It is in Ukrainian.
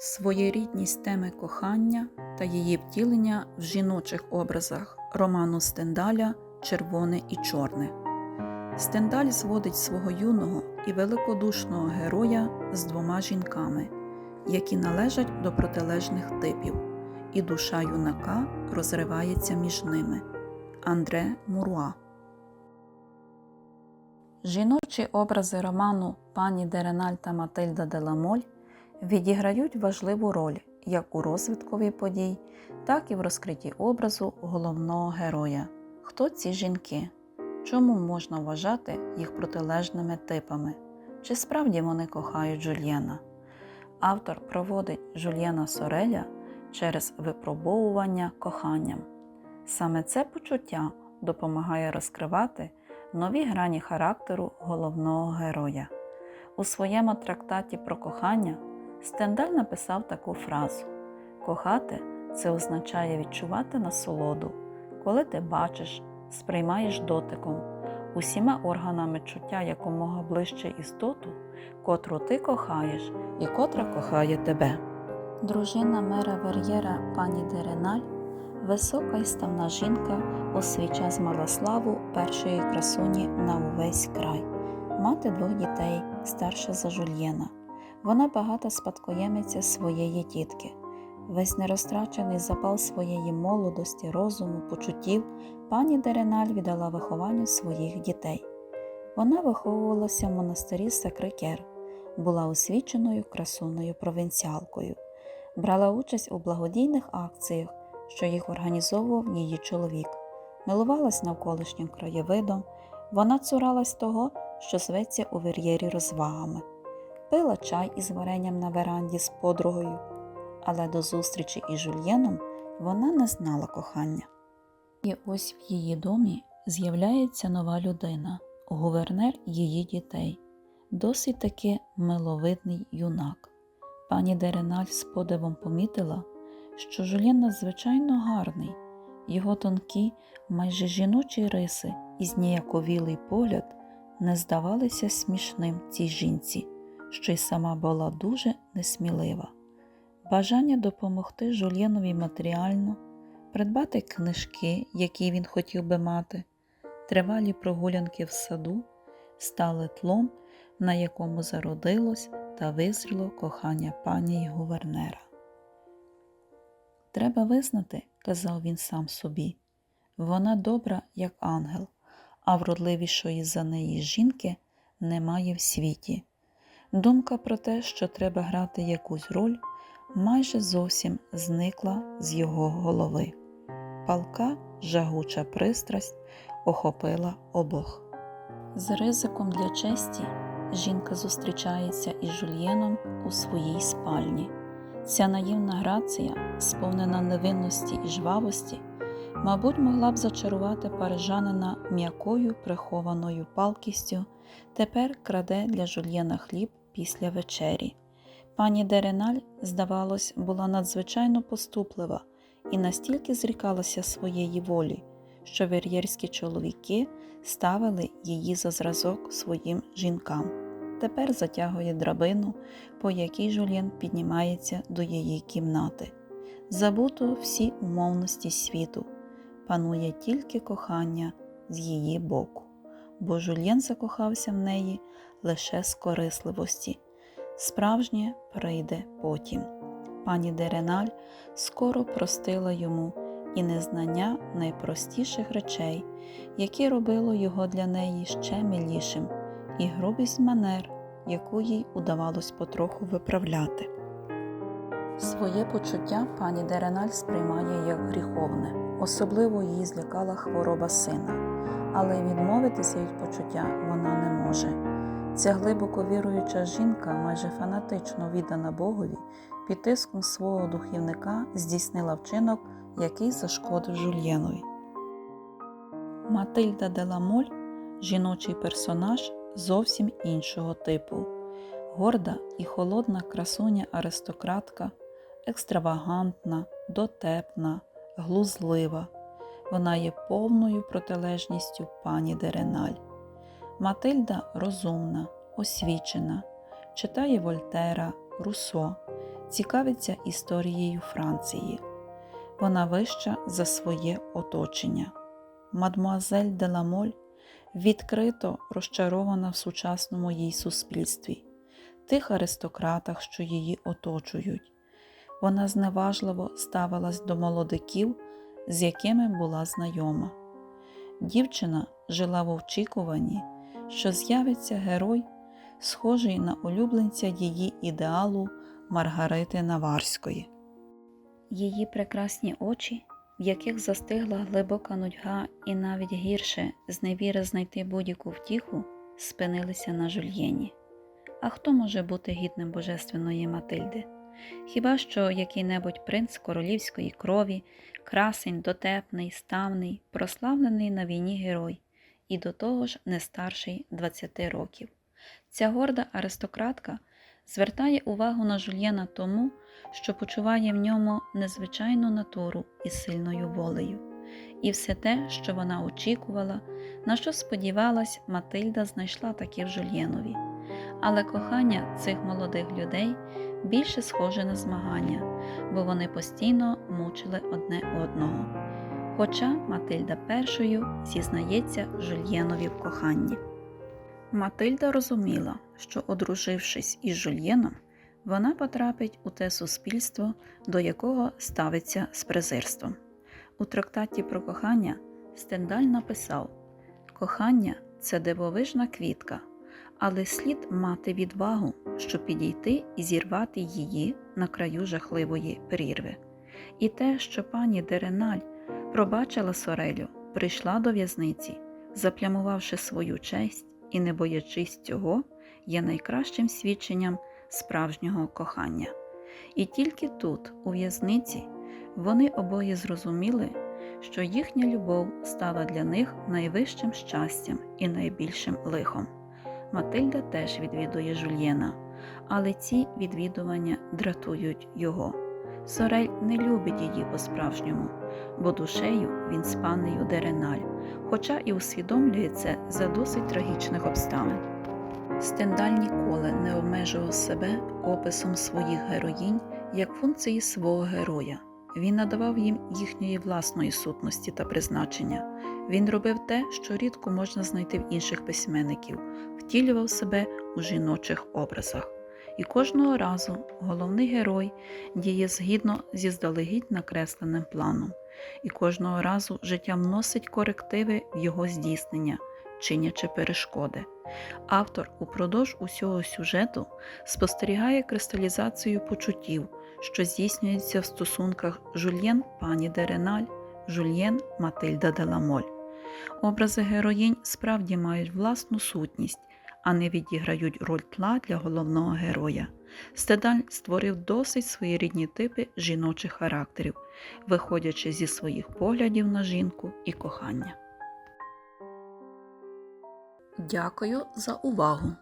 Своєрідність теми кохання та її втілення в жіночих образах роману Стендаля Червоне і чорне. Стендаль зводить свого юного і великодушного героя з двома жінками, які належать до протилежних типів, і душа юнака розривається між ними. Андре Муруа Жіночі образи роману Пані Дереналь та Матильда Деламоль відіграють важливу роль як у розвиткові подій, так і в розкритті образу головного героя. Хто ці жінки? Чому можна вважати їх протилежними типами? Чи справді вони кохають Жульєна? Автор проводить Жульєна Сореля через випробовування коханням. Саме це почуття допомагає розкривати нові грані характеру головного героя. У своєму трактаті про кохання Стендаль написав таку фразу: Кохати це означає відчувати насолоду, коли ти бачиш, сприймаєш дотиком, усіма органами чуття якомога ближче істоту, котру ти кохаєш і котра кохає тебе. Дружина мера Вер'єра пані Дереналь, висока і ставна жінка, у свій час мала славу першої красуні на увесь край, мати двох дітей, старша за жульєна. Вона багата спадкоємиця своєї тітки. Весь нерозтрачений запал своєї молодості, розуму, почуттів пані Дереналь віддала вихованню своїх дітей. Вона виховувалася в монастирі Сакрикер, була освіченою красуною провінціалкою, брала участь у благодійних акціях, що їх організовував її чоловік, милувалась навколишнім краєвидом, вона цуралась того, що зветься у вер'єрі розвагами пила чай із варенням на веранді з подругою, але до зустрічі із Жульєном вона не знала кохання. І ось в її домі з'являється нова людина, гувернер її дітей, досить таки миловидний юнак. Пані Дереналь з подивом помітила, що Жульєн надзвичайно гарний, його тонкі, майже жіночі риси і зніяковілий погляд не здавалися смішним цій жінці що й сама була дуже несмілива. Бажання допомогти Жульєнові матеріально, придбати книжки, які він хотів би мати, тривалі прогулянки в саду, стали тлом, на якому зародилось та визріло кохання пані й гувернера. Треба визнати, казав він сам собі, вона добра, як ангел, а вродливішої за неї жінки немає в світі. Думка про те, що треба грати якусь роль, майже зовсім зникла з його голови. Палка, жагуча пристрасть охопила обох. З ризиком для честі жінка зустрічається із жульєном у своїй спальні. Ця наївна грація, сповнена невинності і жвавості, мабуть, могла б зачарувати парижанина м'якою прихованою палкістю, тепер краде для жульєна хліб після вечері. Пані Дереналь, здавалось, була надзвичайно поступлива і настільки зрікалася своєї волі, що вер'єрські чоловіки ставили її за зразок своїм жінкам. Тепер затягує драбину, по якій Жульєн піднімається до її кімнати. Забуто всі умовності світу, панує тільки кохання з її боку, бо Жульєн закохався в неї лише з корисливості. Справжнє прийде потім. Пані Дереналь скоро простила йому і незнання найпростіших речей, які робило його для неї ще милішим, і грубість манер, яку їй удавалось потроху виправляти. Своє почуття пані Дереналь сприймає як гріховне, особливо її злякала хвороба сина, але й відмовитися від почуття вона не може. Ця глибоко віруюча жінка, майже фанатично віддана Богові, під тиском свого духівника здійснила вчинок, який зашкодив Жульєнові. Матильда Деламоль жіночий персонаж зовсім іншого типу, горда і холодна красуня аристократка, екстравагантна, дотепна, глузлива. Вона є повною протилежністю пані Дереналь. Матильда розумна, освічена, читає Вольтера, Руссо, цікавиться історією Франції. Вона вища за своє оточення. Мадмуазель де Ламоль відкрито розчарована в сучасному їй суспільстві, тих аристократах, що її оточують. Вона зневажливо ставилась до молодиків, з якими була знайома. Дівчина жила в очікуванні, що з'явиться герой, схожий на улюбленця її ідеалу Маргарити Наварської. Її прекрасні очі, в яких застигла глибока нудьга і навіть гірше зневіра знайти будь-яку втіху, спинилися на жульєні. А хто може бути гідним божественної Матильди? Хіба що який-небудь принц королівської крові, красень, дотепний, ставний, прославлений на війні герой, і до того ж не старший 20 років. Ця горда аристократка звертає увагу на жульєна тому, що почуває в ньому незвичайну натуру із сильною волею. І все те, що вона очікувала, на що сподівалась, Матильда знайшла таки в жульєнові. Але кохання цих молодих людей більше схоже на змагання, бо вони постійно мучили одне одного. Хоча Матильда першою зізнається Жульєнові в коханні. Матильда розуміла, що, одружившись із Жульєном, вона потрапить у те суспільство, до якого ставиться з презирством. У трактаті про кохання Стендаль написав: Кохання це дивовижна квітка, але слід мати відвагу, щоб підійти і зірвати її на краю жахливої прірви. І те, що пані Дереналь пробачила Сорелю, прийшла до в'язниці, заплямувавши свою честь і не боячись цього, є найкращим свідченням справжнього кохання. І тільки тут, у в'язниці, вони обоє зрозуміли, що їхня любов стала для них найвищим щастям і найбільшим лихом. Матильда теж відвідує Жульєна, але ці відвідування дратують його. Сорель не любить її по-справжньому, бо душею він з панею Дереналь, хоча і усвідомлює це за досить трагічних обставин. Стендаль ніколи не обмежував себе описом своїх героїнь як функції свого героя. Він надавав їм їхньої власної сутності та призначення. Він робив те, що рідко можна знайти в інших письменників, втілював себе у жіночих образах. І кожного разу головний герой діє згідно зі здалегідь накресленим планом, і кожного разу життя вносить корективи в його здійснення, чинячи перешкоди. Автор упродовж усього сюжету спостерігає кристалізацію почуттів, що здійснюється в стосунках Жульєн пані Дереналь, Жульєн Матильда Деламоль. Образи героїнь справді мають власну сутність, а не відіграють роль тла для головного героя. Стедаль створив досить своєрідні типи жіночих характерів, виходячи зі своїх поглядів на жінку і кохання. Дякую за увагу!